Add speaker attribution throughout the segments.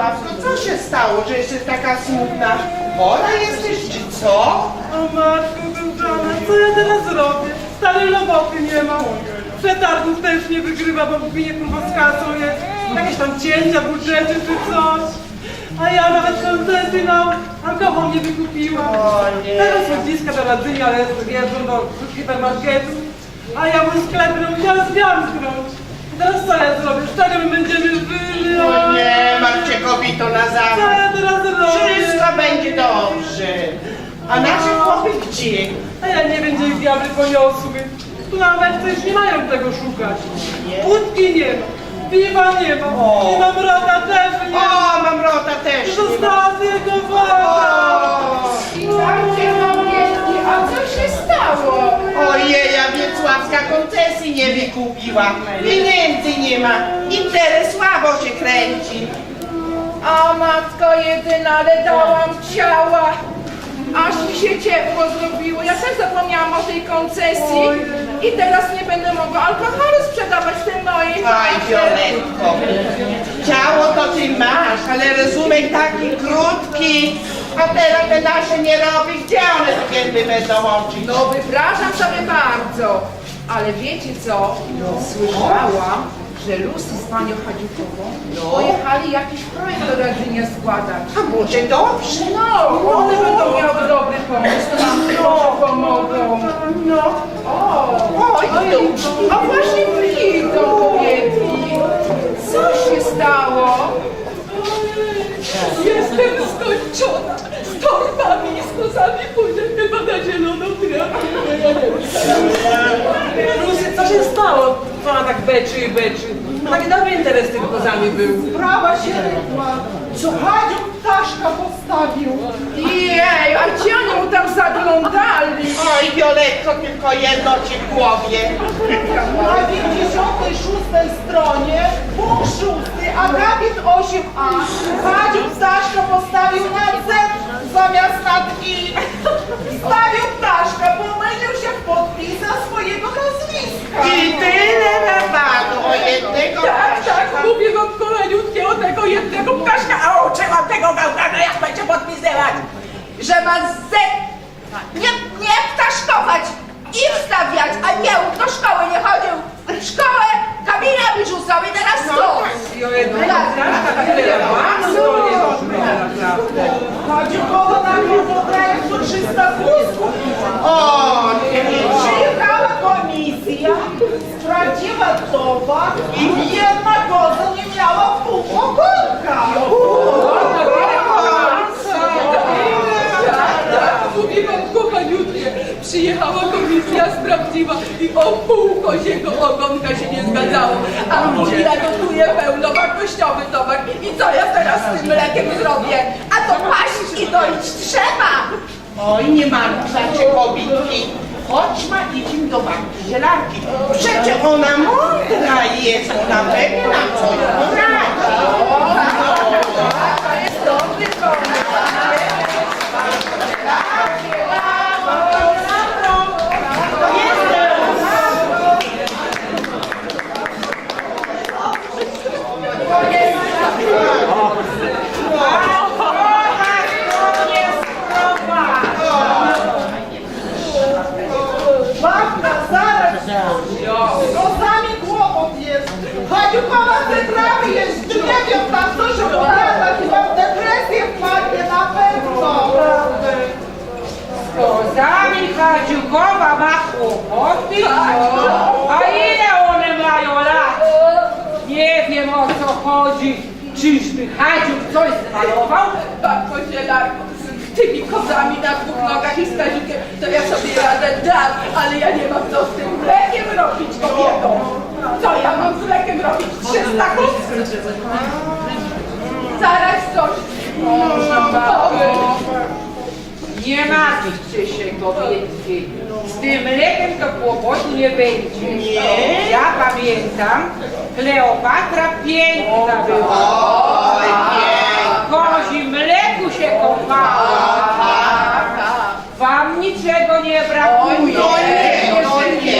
Speaker 1: Wiesławsko, co się stało, że jesteś taka smutna? Chora jesteś, czy co?
Speaker 2: O matko kochana, co ja teraz zrobię? Stary roboty nie mam. Przetargów też nie wygrywa, bo bije kurwa z kasą jest. Jakieś tam cięcia, budżety czy coś. A ja nawet koncerty na alkohol nie wykupiłam.
Speaker 1: O nie.
Speaker 2: Teraz słodziska do radzyni, ale jeżdżą do hipermarketu. A ja mój sklep musiałam związknąć. I teraz co ja zrobię? Z czego my będziemy żyli?
Speaker 1: Kobito na zawód.
Speaker 2: ja?
Speaker 1: Wszystko będzie dobrze. A nasze chłopy gdzie?
Speaker 2: A ja nie wiem, gdzie ich diabły poniosły. Tu nawet też nie mają tego szukać.
Speaker 1: Nie?
Speaker 2: Łódki nie ma, piwa nie ma,
Speaker 1: O.
Speaker 2: nie mam rota też nie ma.
Speaker 1: O, mam rota też. nie ma.
Speaker 2: Została tylko woda.
Speaker 3: Mawieczki, a co się stało?
Speaker 1: Ojej, a Wiecławska koncesji nie wykupiła. Pieniędzy nie ma. Interes słabo się kręci.
Speaker 3: A matko jedyna, ale dałam ciała. Aż mi się ciepło zrobiło. Ja też zapomniałam o tej koncesji. I teraz nie będę mogła alkoholu sprzedawać w tym moim
Speaker 1: Aj,
Speaker 3: barze.
Speaker 1: Violetko. Ciało to ty masz, ale rozumek taki krótki. A teraz te nasze nie robi, gdzie one kiedy będą łączyć?
Speaker 3: No wypraszam sobie bardzo. Ale wiecie co? Słyszałam, że Lucy z panią Hadziukową pojechali jakiś projekt do Radzinia składać.
Speaker 1: A może dobrze?
Speaker 3: No, one będą miały dobry pomysł, to nam może pomogą.
Speaker 1: No.
Speaker 3: O,
Speaker 1: Oj,
Speaker 3: a właśnie przyjdą kobietki. Co się stało?
Speaker 4: Jestem skończona. Z torbami i z kozami pójdę chyba na zieloną trawę.
Speaker 2: Rusy, co się stało? Co ona tak beczy i beczy? Taki dobry interes tymi kozami był.
Speaker 5: Prawa się. Co Hadziu ptaszka postawił.
Speaker 3: Jej, a gdzie oni mu tam zaglądali?
Speaker 1: Oj, Violetko, tylko jedno ci w głowie.
Speaker 5: Na 56 stronie, punkt 6, akapit 8a. Hadziu ptaszka postawił na Z zamiast na I. Stawił ptaszka, pomylił się w podpisach swojego nazwiska.
Speaker 1: I tyle napadu o jednego
Speaker 4: Tak, tak,
Speaker 1: ptaszka.
Speaker 4: mówię wam kochaniutkie o tego jednego ptaszka, a uczyłam tego gałgana, jak będzie podpisywać.
Speaker 3: Że ma Z nie, nie ptaszkować i wstawiać, a nie do szkoły nie chodził. W szkołę Kamila wyrzucał i teraz to.
Speaker 2: I o jednego ptaszka tak można naprawdę.
Speaker 5: Hadziu kogo na projektu 300 wózków.
Speaker 1: O, nie
Speaker 5: Przyjechała komisja, sprawdziła towar i jedna koza nie miała pół ogonka.
Speaker 4: Mówię wam kochaniutkie, przyjechała komisja, sprawdziła i o pół koziego ogonka się nie zgadzało. A Unia gotuje pełnowartościowy towar. I co ja teraz z tym mlekiem zrobię?
Speaker 3: A to paść i doić trzeba.
Speaker 1: Oj, nie martwcie kobitki. Chodźmy, idziemy do babci zielarki. Przecież ona mądra jest, ona pewnie nam coś
Speaker 6: A ile one mają lat? Nie wiem o co chodzi. Czyżby Hadziuk coś zmalował?
Speaker 4: Babko zielarko, z tymi kozami na dwóch nogach i z kazikiem, to ja sobie radę dam, ale ja nie mam co z tym mlekiem robić, kobieto. Co ja mam z mlekiem robić? 300 kóz? Zaraz coś można
Speaker 6: Nie martwcie się kobietki. Z tym mlekiem to kłopotu nie będzie.
Speaker 1: Nie?
Speaker 6: Ja pamiętam, Kleopatra piękna była.
Speaker 1: Nie.
Speaker 6: Kozi mleku się kąpała. Wam niczego nie brakuje.
Speaker 1: No nie, no nie,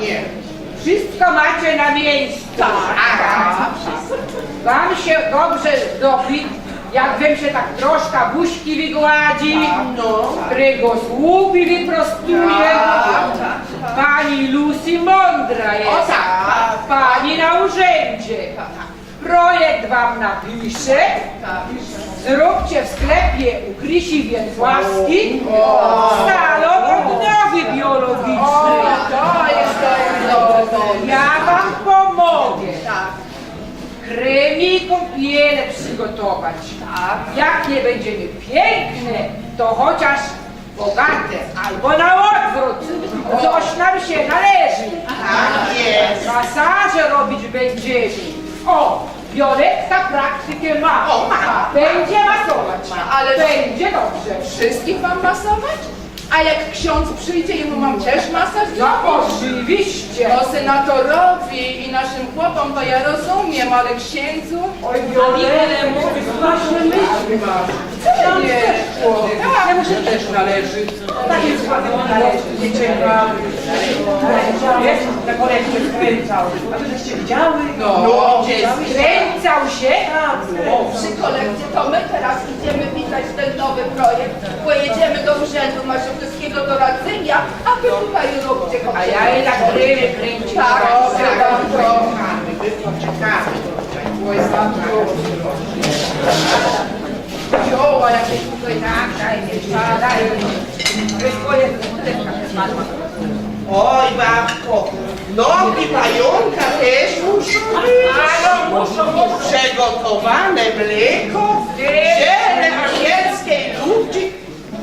Speaker 1: nie.
Speaker 6: Wszystko macie na miejscu.
Speaker 1: Aha.
Speaker 6: wam się dobrze zrobi, jak wam się tak troszkę buźki wygładzi, krygos łupi wyprostuje. Pani Lucy mądra jest. Pani na urzędzie. Projekt wam napisze. Zróbcie w sklepie u Krysi Więcławskiej salon odnowy biologicznej.
Speaker 3: To jest, to jest dobre.
Speaker 6: Ja. Kremy i kąpiele przygotować. Jak nie będziemy piękne, to chociaż bogate, albo na odwrót. Coś nam się należy.
Speaker 1: Tak jest.
Speaker 6: Masaże robić będziemy. O, Violetka praktykę ma.
Speaker 1: O, ma.
Speaker 6: Będzie masować.
Speaker 3: Ale-
Speaker 6: Będzie dobrze.
Speaker 3: Wszystkich mam masować? A jak ksiądz przyjdzie i mu mam też masaż
Speaker 6: No oczywiście.
Speaker 3: No senatorowi i naszym chłopom to ja rozumiem, ale księdzu?
Speaker 6: Oj, Violeta, mówisz, właśnie myśli masz.
Speaker 3: Co?
Speaker 6: Ja muszę też należy. Tak jest, ładnie należy. Nie. Jest, na kolekcję skręcał. A wy żeście widziały?
Speaker 3: No,
Speaker 6: Skręcał się?
Speaker 3: Przy kolekcji to my teraz idziemy pisać ten nowy projekt. Pojedziemy do urzędu Maszowskiego do radzenia, a wy tutaj róbcie
Speaker 6: A ja jej tak ryby.
Speaker 3: Tak, jakieś tutaj
Speaker 6: Tak, daj mi. To jest twoje butelka spadła.
Speaker 1: Oj, babko, nogi pająka też muszą być. Przygotowane mleko, ziele anielskiej ludzi.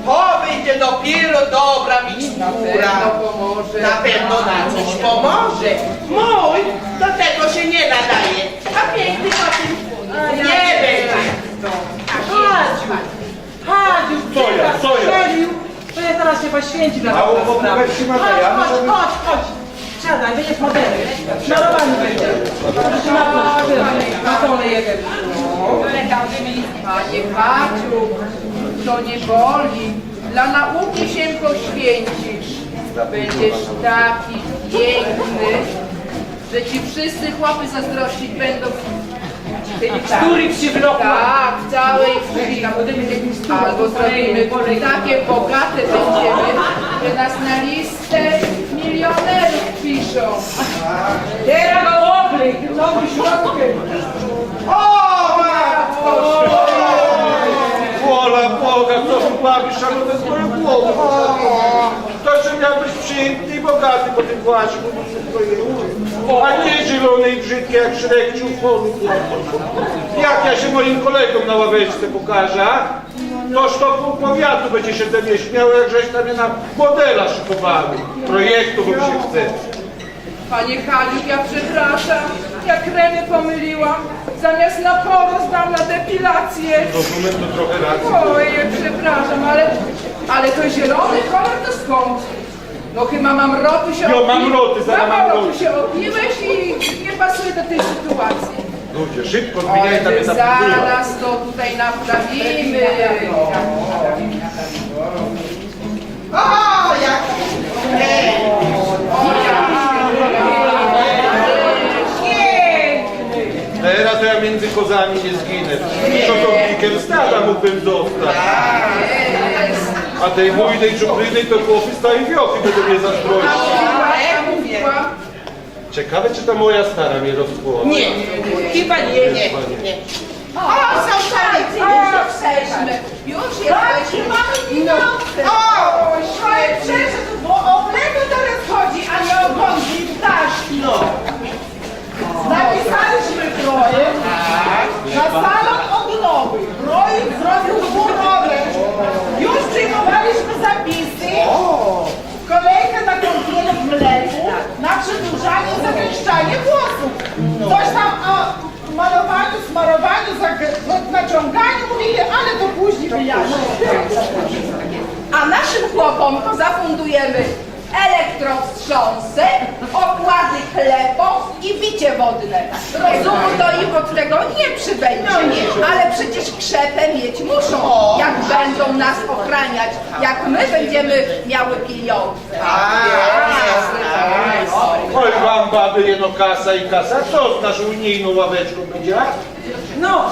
Speaker 1: To będzie dopiero dobra mikstura. Na pewno na coś pomoże. Mój do tego się nie nadaje. A piękny o tym nie będzie.
Speaker 2: Hadziu, Hadziu,
Speaker 7: Co ja, co ja?
Speaker 2: strzelił, to ja teraz się poświęci dla
Speaker 7: Mało
Speaker 2: tego sprawy. Chodź,
Speaker 7: żeby-
Speaker 2: chodź, chodź, chodź. Siadaj, będziesz modelem. Malowany będzie. Proszę na to, na dole jeden.
Speaker 3: Panie Kaciu, to nie boli. Dla nauki się poświęcisz. Będziesz taki piękny, że ci wszyscy chłopy zazdrościć będą.
Speaker 6: Który przywlokła.
Speaker 3: Tak, w całej wsi. Albo zrobimy takie bogate będziemy, że nas na listę milionerów piszą.
Speaker 6: Teraz obryj, nogi środkiem.
Speaker 1: O, matko!
Speaker 7: Wola Boga, co tu bawisz, ale bez mojej głowy. To, że miał być piękny i bogaty po tym płaszczu, a nie zielony i brzydki jak Szrekciu Jak ja się moim kolegom na ławeczce pokażę, toż to pół powiatu będzie się ze mnie śmiało, jak żeś tam mnie na modela szykowali. Projektu, bo mi się chce.
Speaker 3: Panie Haliu, ja przepraszam, ja kremy pomyliłam. Zamiast na poros dam na depilację.
Speaker 7: Rozumiem, to trochę racji.
Speaker 3: Oj, przepraszam, ale, ale to zielony kolor to skąd? No chyba mam rotu się
Speaker 7: Jo, mam roty, zaraz mam roty.
Speaker 3: się opiłeś i nie pasuje do tej sytuacji.
Speaker 7: Ludzie, szybko
Speaker 3: Oj,
Speaker 7: zmieniaj tam je zabudują.
Speaker 3: zaraz to tutaj naprawimy.
Speaker 1: O, jak
Speaker 7: Teraz to ja między kozami nie zginę. Czokownikiem stada mógłbym dostać. A tej mój, tej czuprynej to chłopy całej wiochy będą mnie zazdrościć. Ciekawe, czy ta moja stara mnie rozpłoła.
Speaker 1: Nie,
Speaker 3: chyba nie.
Speaker 1: nie, nie. O, są szalicy.
Speaker 3: Już jesteśmy, już jesteśmy.
Speaker 5: mamy pieniądze.
Speaker 1: O,
Speaker 5: Ale przecież, bo o mleko teraz chodzi, a nie o gąski i ptaszki.
Speaker 1: no.
Speaker 5: Napisaliśmy projekt na salon odnowy. Projekt zrobił dwurowy. Już przyjmowaliśmy zapisy. Kolejkę na kąpielę w mleku, na przedłużanie, zagęszczanie włosów. Coś tam o malowaniu, smarowaniu, zag- naciąganiu mówili, ale
Speaker 3: A naszym chłopom to zafundujemy elektrowstrząsy, okłady klepą i bicie wodne. Rozumu to im od tego nie przybędzie, ale przecież krzepę mieć muszą, jak będą nas ochraniać, jak my będziemy miały pieniądze.
Speaker 7: Oj, wam baby, jeno kasa i kasa. Co z naszą unijną ławeczką będzie?
Speaker 2: No,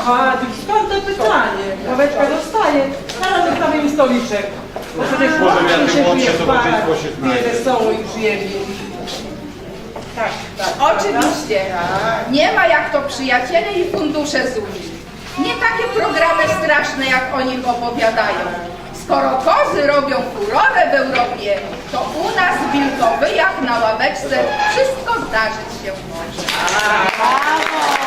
Speaker 2: skąd to pytanie? Kaweczka dostaje, zaraz dostawimy stoliczek. Bo przecież
Speaker 7: Może ja tym
Speaker 2: się
Speaker 7: młodsze
Speaker 2: czuje
Speaker 7: się znajdzie.
Speaker 2: wesoło i przyjemnie. Tak, tak.
Speaker 4: Oczywiście. Nie ma jak to przyjaciele i fundusze z Unii. Nie takie programy straszne, jak o nich opowiadają. Skoro kozy robią furorę w Europie, to u nas wilkowy jak na ławeczce wszystko zdarzyć się może.
Speaker 1: Mateczce